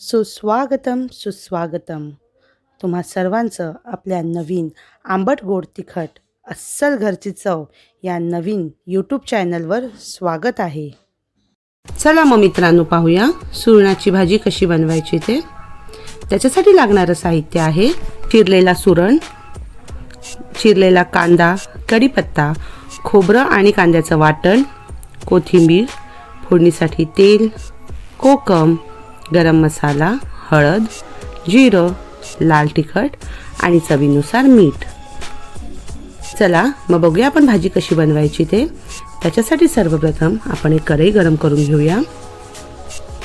सुस्वागतम सुस्वागतम. तुम्हा सर्वांचं आपल्या नवीन आंबट गोड तिखट अस्सल घरची चव या नवीन यूट्यूब चॅनलवर स्वागत आहे. चला मग मित्रांनो पाहूया सुरणाची भाजी कशी बनवायची ते. त्याच्यासाठी लागणारं साहित्य आहे चिरलेला सुरण चिरलेला कांदा कढीपत्ता खोबरं आणि कांद्याचं वाटण कोथिंबीर फोडणीसाठी तेल कोकम गरम मसाला हळद जिरं लाल तिखट आणि चवीनुसार मीठ. चला मग बघूया आपण भाजी कशी बनवायची ते. त्याच्यासाठी सर्वप्रथम आपण एक कढई गरम करून घेऊया.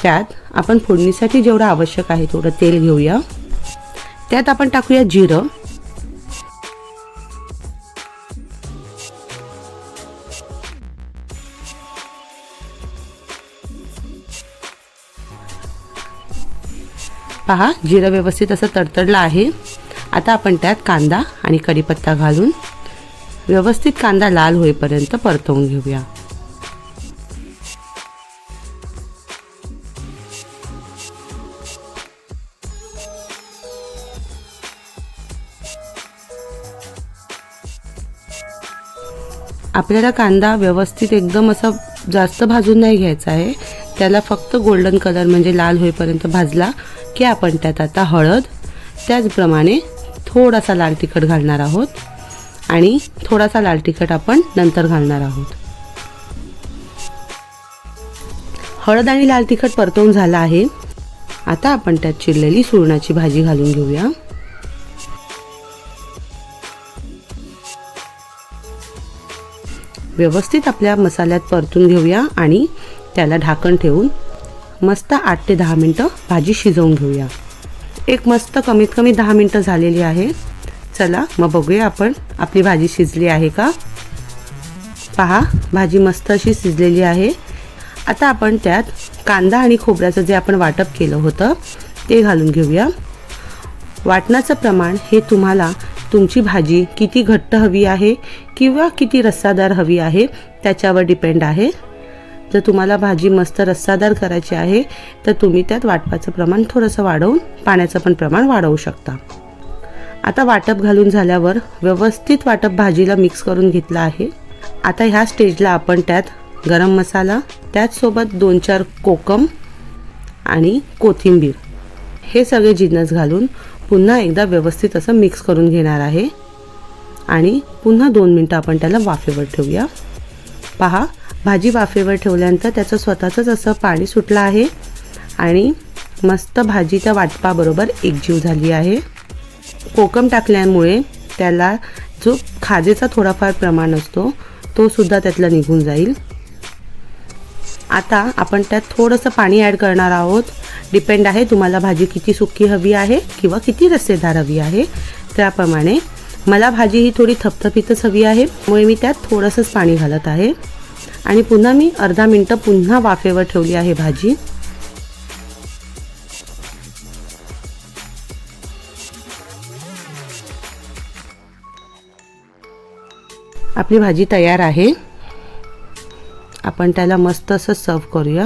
त्यात आपण फोडणीसाठी जेवढं आवश्यक आहे तेवढं तेल घेऊया. त्यात आपण टाकूया जिरं. पहा जिरं व्यवस्थित असं तडतडलं आहे. आता आपण त्यात कांदा आणि कढीपत्ता घालून व्यवस्थित कांदा लाल होईपर्यंत परतवून घेऊया. आपल्याला कांदा व्यवस्थित एकदम असं जास्त भाजून नाही घ्यायचा आहे. त्याला फक्त गोल्डन कलर म्हणजे लाल होईपर्यंत भाजला की आपण त्यात आता हळद त्याचप्रमाणे थोडासा लाल तिखट घालणार आहोत आणि थोडासा लाल तिखट आपण नंतर घालणार आहोत. हळद आणि लाल तिखट परतवून झाला आहे. आता आपण त्यात चिरलेली सुरणाची भाजी घालून घेऊया. व्यवस्थित आपल्या मसाल्यात परतून घेऊया आणि त्याला ढाकण ठेवून मस्त आठ ते दहा मिनटं भाजी शिजवून घेऊया. एक मस्त कमीत कमी दहा मिनटं झालेली आहे. चला मग बघूया आपण आपली भाजी शिजली आहे का? पहा भाजी मस्त अशी शिजलेली आहे. आता आपण त्यात कांदा आणि खोबऱ्याचं जे आपण वाटप केलं होतं ते घालून घेऊया. वाटणाचं प्रमाण हे तुम्हाला तुमची भाजी किती घट्ट हवी आहे किंवा किती रस्सादार हवी आहे त्याच्यावर डिपेंड आहे. जर तुम्हाला भाजी मस्त रस्सादार करायची आहे तर तुम्ही त्यात वाटपाचं प्रमाण थोडंसं वाढवून पाण्याचं पण प्रमाण वाढवू शकता. आता वाटप घालून झाल्यावर व्यवस्थित वाटप भाजीला मिक्स करून घेतलं आहे. आता ह्या स्टेजला आपण त्यात गरम मसाला त्याचसोबत दोन चार कोकम आणि कोथिंबीर. हे सगळे जिन्नस घालून पुन्हा एकदा व्यवस्थित असं मिक्स करून घेणार आहे. आणि पुन्हा दोन मिनटं आपण त्याला वाफेवर ठेवूया. पहा भाजी वाफेवर ठेवल्यानंतर त्याचं स्वतःचंच असं पाणी सुटलं आहे. आणि मस्त भाजी त्या वाटपाबरोबर एकजीव झाली आहे. कोकम टाकल्यामुळे त्याला जो खाजेचा थोडाफार प्रमाण असतो तो सुद्धा त्यातला निघून जाईल. आता आपण त्यात थोडंसं पाणी ॲड करणार आहोत. डिपेंड आहे तुम्हाला भाजी किती सुकी हवी आहे किंवा किती रस्सेदार हवी आहे. त्याप्रमाणे मला भाजी ही थोडी थपथपीतच हवी आहे. त्यामुळे मी त्यात थोडंसंच पाणी घालत आहे. आणि पुन्हा मी अर्धा मिनटं पुन्हा वाफेवर ठेवली आहे भाजी. आपली भाजी तयार आहे. आपण त्याला मस्त असं सर्व करूया.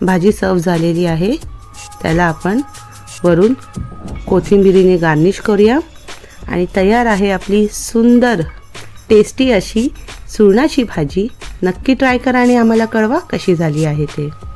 भाजी सर्व झालेली आहे. त्याला आपण वरून कोथिंबिरीने गार्निश करूया. आणि तयार आहे आपली सुंदर टेस्टी अशी सुरणाची भाजी. नक्की ट्राय करा आणि आम्हाला कळवा कशी झाली आहे ते.